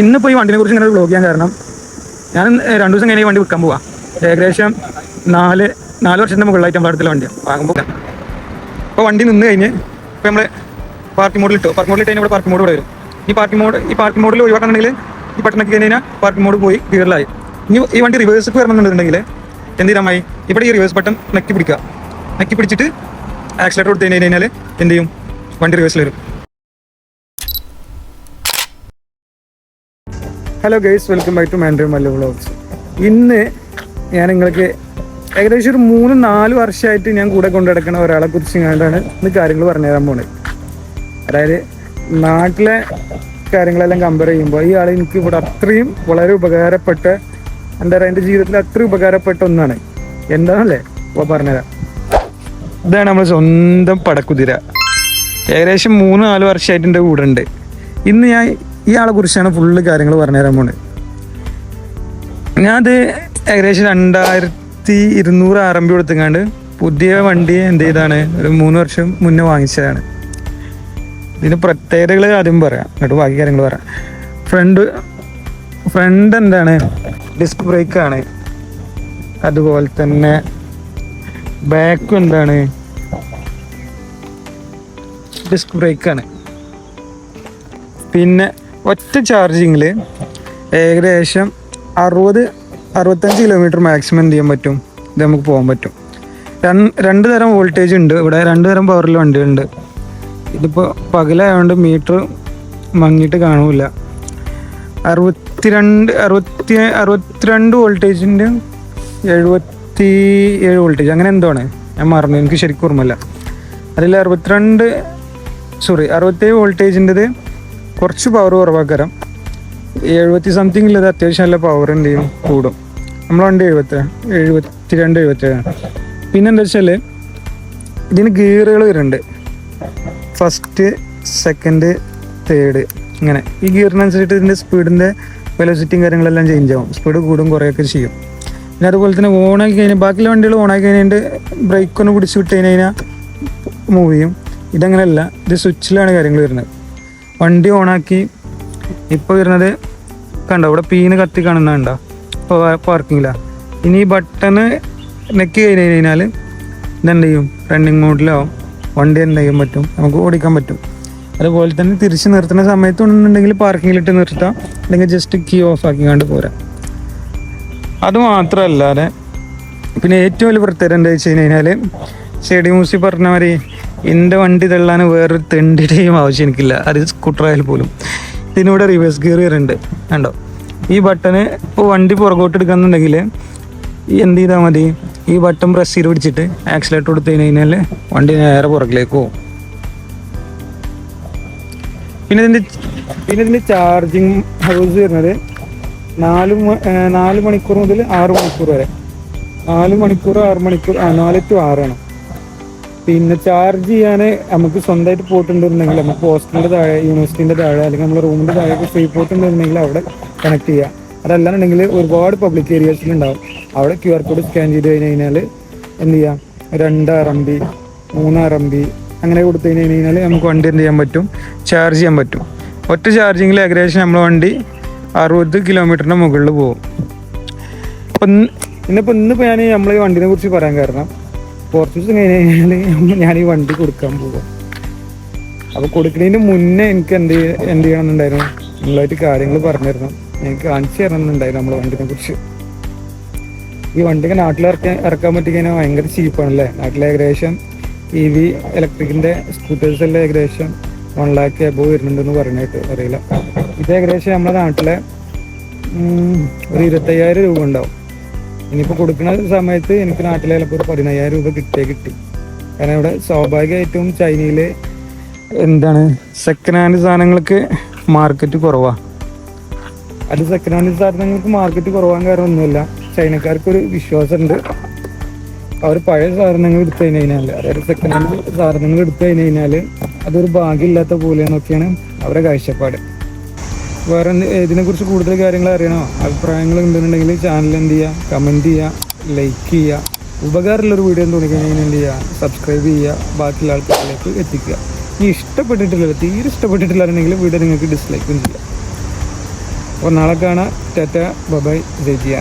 ഇന്നിപ്പോൾ ഈ വണ്ടിനെ കുറിച്ച് ഇങ്ങനെ വ്ലോഗ് ചെയ്യാൻ കാരണം ഞാൻ രണ്ടു ദിവസം കഴിഞ്ഞ് വണ്ടി വിൽക്കാൻ പോവാ. ഏകദേശം നാല് നാല് വർഷത്തിന് മുകളിലായിട്ട് നമ്മുടെ അടുത്തുള്ള വണ്ടിയാണ് വാങ്ങുമ്പോൾ ഇപ്പോൾ വണ്ടി നിന്ന് കഴിഞ്ഞ് ഇപ്പൊ നമ്മൾ പാർക്കിംഗ് മോഡിൽ ഇട്ടു. പാർക്കിംഗ് മോഡിൽ ഇട്ട് ഇവിടെ പാർക്കിംഗ് മോഡ് വരും. ഈ പാർക്കിംഗ് മോഡ് ഈ പാർക്കിംഗ് മോഡിൽ ഒഴിവാക്കണമെങ്കിൽ ഈ പട്ടണത്തിൽ കഴിഞ്ഞ് കഴിഞ്ഞാൽ പാർക്കിംഗ് മോഡ് പോയി ഗിയറിലായി ഇനി ഈ വണ്ടി റിവേഴ്സ് വരണമെന്നുണ്ടെങ്കിൽ എന്ത് ചെയ്താൽ ഇവിടെ ഈ റിവേഴ്സ് ബട്ടൺ നെക്കി പിടിക്കുക. നെക്കി പിടിച്ചിട്ട് ആക്സിലേറ്റർ കൊടുത്തു കഴിഞ്ഞ് കഴിഞ്ഞാൽ എന്ത് ചെയ്യും? വണ്ടി റിവേഴ്സിൽ വരും. Hello guys welcome back to മാൻഡ്രി Mallu vlogs ഇന്ന് ഞാൻ നിങ്ങൾക്ക് ഏകദേശം ഒരു മൂന്ന് നാല് വർഷമായിട്ട് ഞാൻ കൂടെ കൊണ്ടു നടക്കുന്ന ഒരാളെ കുറിച്ച് കണ്ടാണ് ഇന്ന് കാര്യങ്ങൾ പറഞ്ഞുതരാൻ പോണത് അതായത് നാട്ടിലെ കാര്യങ്ങളെല്ലാം കമ്പയർ ചെയ്യുമ്പോൾ ഈ ആൾ എനിക്ക് ഇവിടെ അത്രയും വളരെ ഉപകാരപ്പെട്ട എന്താ പറയുക എന്റെ ജീവിതത്തിൽ അത്രയും ഉപകാരപ്പെട്ട ഒന്നാണ്. എന്താണല്ലേ? അപ്പോൾ പറഞ്ഞുതരാം. ഇതാണ് നമ്മൾ സ്വന്തം പടക്കുതിര. ഏകദേശം മൂന്ന് നാല് വർഷമായിട്ട് എന്റെ കൂടെ ഉണ്ട് ഇന്ന് ഞാൻ ഇയാളെ കുറിച്ചാണ് ഫുള്ള് കാര്യങ്ങൾ പറഞ്ഞുതരാൻ പോണത് ഞാനത് ഏകദേശം രണ്ടായിരത്തി ഇരുന്നൂറ് ആർ എം കൊടുത്തങ്ങാണ്ട് പുതിയ വണ്ടി എന്ത് ചെയ്താണ്? ഒരു മൂന്ന് വർഷം മുന്നേ വാങ്ങിച്ചതാണ്. ഇതിന് പ്രത്യേകതകൾ ആദ്യം പറയാം. എന്നിട്ട് ബാക്കി കാര്യങ്ങൾ പറയാം. ഫ്രണ്ട് ഫ്രണ്ട് എന്താണ്? ഡിസ്ക് ബ്രേക്കാണ് അതുപോലെ തന്നെ ബാക്കും എന്താണ്? ഡിസ്ക് ബ്രേക്കാണ് പിന്നെ ഒറ്റ ചാർജിങ്ങിൽ ഏകദേശം അറുപത് അറുപത്തഞ്ച് കിലോമീറ്റർ മാക്സിമം എന്ത് ചെയ്യാൻ പറ്റും? ഇത് നമുക്ക് പോകാൻ പറ്റും. രണ്ട് രണ്ട് തരം വോൾട്ടേജ് ഉണ്ട്. ഇവിടെ രണ്ട് തരം പവറിൽ വണ്ടിയുണ്ട് ഇതിപ്പോൾ പകലായതുകൊണ്ട് മീറ്റർ മങ്ങിയിട്ട് കാണൂല. അറുപത്തിരണ്ട് അറുപത്തി അറുപത്തിരണ്ട് വോൾട്ടേജിന്റെ എഴുപത്തി ഏഴ് വോൾട്ടേജ് അങ്ങനെ എന്തോ ഞാൻ മറന്നു. എനിക്ക് ശരിക്കും ഓർമ്മയില്ല. അതിൽ അറുപത്തിരണ്ട് സോറി അറുപത്തേഴ് വോൾട്ടേജിന്റെത് കുറച്ച് പവർ കുറവാക്കരം. എഴുപത്തി സംതിങ് അത് അത്യാവശ്യം നല്ല പവർ എന്ത് ചെയ്യും കൂടും. നമ്മളെ വണ്ടി എഴുപത്തി എഴുപത്തി രണ്ട് എഴുപത്തേഴാണ് പിന്നെ എന്താ വെച്ചാൽ ഇതിന് ഗിയറുകൾ വരുന്നുണ്ട്. ഫസ്റ്റ് സെക്കൻഡ് തേർഡ് ഇങ്ങനെ. ഈ ഗിയറിനനുസരിച്ചിട്ട് ഇതിന്റെ സ്പീഡിന്റെ വെലോസിറ്റിയും കാര്യങ്ങളെല്ലാം ചേഞ്ച് ആവും. സ്പീഡ് കൂടും കുറേയൊക്കെ ചെയ്യും. പിന്നെ അതുപോലെ തന്നെ ഓണാക്കി കഴിഞ്ഞാൽ ബാക്കിയുള്ള വണ്ടികൾ ഓണാക്കി കഴിഞ്ഞിട്ട് ബ്രേക്ക് ഒന്ന് പിടിച്ച് വിട്ട് കഴിഞ്ഞാൽ മൂവ് ചെയ്യും. ഇതങ്ങനെയല്ല ഇത് സ്വിച്ചിലാണ് കാര്യങ്ങൾ വരുന്നത്. വണ്ടി ഓണാക്കി ഇപ്പോൾ വരുന്നത് കണ്ടോ? ഇവിടെ പീന് കത്തി കാണുന്നുണ്ടോ? ഇപ്പോൾ പാർക്കിങ്ങിലാണ് ഇനി ഈ ബട്ടണ് നെക്കി കഴിഞ്ഞ് കഴിഞ്ഞാൽ ഇതെന്ത് ചെയ്യും? റണ്ണിങ് മോഡിലാവും വണ്ടി എന്ത് ചെയ്യാൻ പറ്റും? നമുക്ക് ഓടിക്കാൻ പറ്റും. അതുപോലെ തന്നെ തിരിച്ച് നിർത്തുന്ന സമയത്ത് ഉണ്ടെന്നുണ്ടെങ്കിൽ പാർക്കിങ്ങിലിട്ട് നിർത്താം. അല്ലെങ്കിൽ ജസ്റ്റ് കീ ഓഫ് ആക്കി കണ്ട് പോരാം. അത് മാത്രമല്ലാതെ പിന്നെ ഏറ്റവും വലിയ പ്രത്യേകത എന്താ വെച്ച് കഴിഞ്ഞാൽ ഷെഡി മൂസി പറഞ്ഞ മാതിരി എന്റെ വണ്ടി തള്ളാൻ വേറൊരു തെണ്ടിയുടെയും ആവശ്യം എനിക്കില്ല. അത് സ്കൂട്ടറായാലും പോലും. ഇതിനൂടെ റിവേഴ്സ് ഗിയർ വരുന്നുണ്ട്. കണ്ടോ? ഈ ബട്ടണ് ഇപ്പോൾ വണ്ടി പുറകോട്ട് എടുക്കുന്നുണ്ടെങ്കിൽ എന്ത് ചെയ്താൽ മതി? ഈ ബട്ടൺ പ്രസ് ചെയ്ത് പിടിച്ചിട്ട് ആക്സിലേറ്റർ കൊടുത്തു കഴിഞ്ഞാൽ വണ്ടി നേരെ പുറകിലേക്ക് പോകും. പിന്നെ ഇതിന്റെ പിന്നെ ഇതിന്റെ ചാർജിങ് ഹൗസ് വരുന്നത് നാല് നാല് മണിക്കൂർ മുതൽ ആറ് മണിക്കൂർ വരെ. നാല് മണിക്കൂർ ആറ് മണിക്കൂർ നാല് ടു ആറാണ്. പിന്നെ ചാർജ് ചെയ്യാൻ നമുക്ക് സ്വന്തമായിട്ട് ഉണ്ടെന്നുണ്ടെങ്കിൽ നമുക്ക് ഹോസ്റ്റലിന്റെ താഴെ യൂണിവേഴ്സിറ്റിന്റെ താഴെ അല്ലെങ്കിൽ നമ്മുടെ റൂമിന്റെ താഴെ ഫ്രീ പോർട്ട് ഉണ്ടെന്നുണ്ടെങ്കിൽ അവിടെ കണക്ട് ചെയ്യാം. അതല്ലാന്നുണ്ടെങ്കിൽ ഒരുപാട് പബ്ലിക് ഏരിയാസിലുണ്ടാവും അവിടെ ക്യു ആർ കോഡ് സ്കാൻ ചെയ്ത് കഴിഞ്ഞ് കഴിഞ്ഞാൽ എന്ത് ചെയ്യാം? രണ്ടാറം ബി മൂന്നാറം ബി അങ്ങനെ കൊടുത്തു കഴിഞ്ഞ് കഴിഞ്ഞാൽ നമുക്ക് വണ്ടി എന്ത് ചെയ്യാൻ പറ്റും? ചാർജ് ചെയ്യാൻ പറ്റും. ഒറ്റ ചാർജിങ്ങിൽ ഏകദേശം നമ്മൾ വണ്ടി അറുപത് കിലോമീറ്ററിന്റെ മുകളിൽ പോകും. അപ്പം ഇന്ന് ഇന്നിപ്പോൾ ഇന്നിപ്പോൾ ഞാൻ നമ്മൾ ഈ വണ്ടിനെ കുറിച്ച് പറയാൻ കാരണം കുറച്ച് ദിവസം ഞാൻ ഈ വണ്ടി കൊടുക്കാൻ പോവാ. അപ്പോൾ കൊടുക്കുന്നതിന് മുന്നേ എനിക്ക് എന്ത് എന്ത് ചെയ്യണമെന്നുണ്ടായിരുന്നു? നിങ്ങളായിട്ട് കാര്യങ്ങൾ പറഞ്ഞിരുന്നു. എനിക്ക് കാണിച്ചു തരണമെന്നുണ്ടായിരുന്നു നമ്മളെ വണ്ടിനെ കുറിച്ച്. ഈ വണ്ടി നാട്ടിൽ ഇറക്കാൻ ഇറക്കാൻ പറ്റിക്കഴിഞ്ഞാൽ ഭയങ്കര ചീപ്പാണല്ലേ? നാട്ടിൽ ഏകദേശം ഇ വി ഇലക്ട്രിക്കിന്റെ സ്കൂട്ടേഴ്സ് എല്ലാം ഏകദേശം വൺ ലാക്ക് എബോ വരുന്നുണ്ടെന്ന് പറഞ്ഞിട്ട് അറിയില്ല. ഇത് ഏകദേശം നമ്മുടെ നാട്ടിലെ ഒരു ഇരുപത്തയ്യായിരം രൂപ ഉണ്ടാവും. ഇനിയിപ്പോൾ കൊടുക്കുന്ന സമയത്ത് എനിക്ക് നാട്ടിലെ ചിലപ്പോൾ ഒരു പതിനയ്യായിരം രൂപ കിട്ടിയേ കിട്ടി. കാരണം ഇവിടെ സ്വാഭാവികമായിട്ടും ചൈനയിൽ എന്താണ് സെക്കൻഡ് ഹാൻഡ് സാധനങ്ങൾക്ക് മാർക്കറ്റ് കുറവാണ് അത് സെക്കൻഡ് ഹാൻഡ് സാധനങ്ങൾക്ക് മാർക്കറ്റ് കുറവാൻ കാരണം ഒന്നുമില്ല ചൈനക്കാർക്കൊരു വിശ്വാസമുണ്ട്. അവർ പഴയ സാധനങ്ങൾ എടുത്തു കഴിഞ്ഞ് കഴിഞ്ഞാൽ അതായത് സെക്കൻഡ് ഹാൻഡ് സാധനങ്ങൾ എടുത്തു കഴിഞ്ഞു കഴിഞ്ഞാൽ അതൊരു ഭാഗ്യമില്ലാത്ത പോലെയെന്നൊക്കെയാണ് അവരുടെ കാഴ്ചപ്പാട്. വേറെ ഇതിനെക്കുറിച്ച് കൂടുതൽ കാര്യങ്ങൾ അറിയണോ? അഭിപ്രായങ്ങൾ ഉണ്ടെന്നുണ്ടെങ്കിൽ ചാനൽ എന്ത് ചെയ്യുക കമന്റ് ചെയ്യുക ലൈക്ക് ചെയ്യുക ഉപകാരമുള്ളൊരു വീഡിയോ എന്ന് തോന്നിക്കഴിഞ്ഞാൽ എന്ത് ചെയ്യുക സബ്സ്ക്രൈബ് ചെയ്യുക ബാക്കിയുള്ള ആൾക്കാരിലേക്ക് എത്തിക്കുക. ഇനി ഇഷ്ടപ്പെട്ടിട്ടില്ല തീരെ ഇഷ്ടപ്പെട്ടിട്ടില്ലായിരുന്നെങ്കിൽ വീഡിയോ നിങ്ങൾക്ക് ഡിസ്ലൈക്കും ചെയ്യാം. അപ്പോൾ നാളെ കാണാം. ടാറ്റ ബബായ് ജയ്ജിയ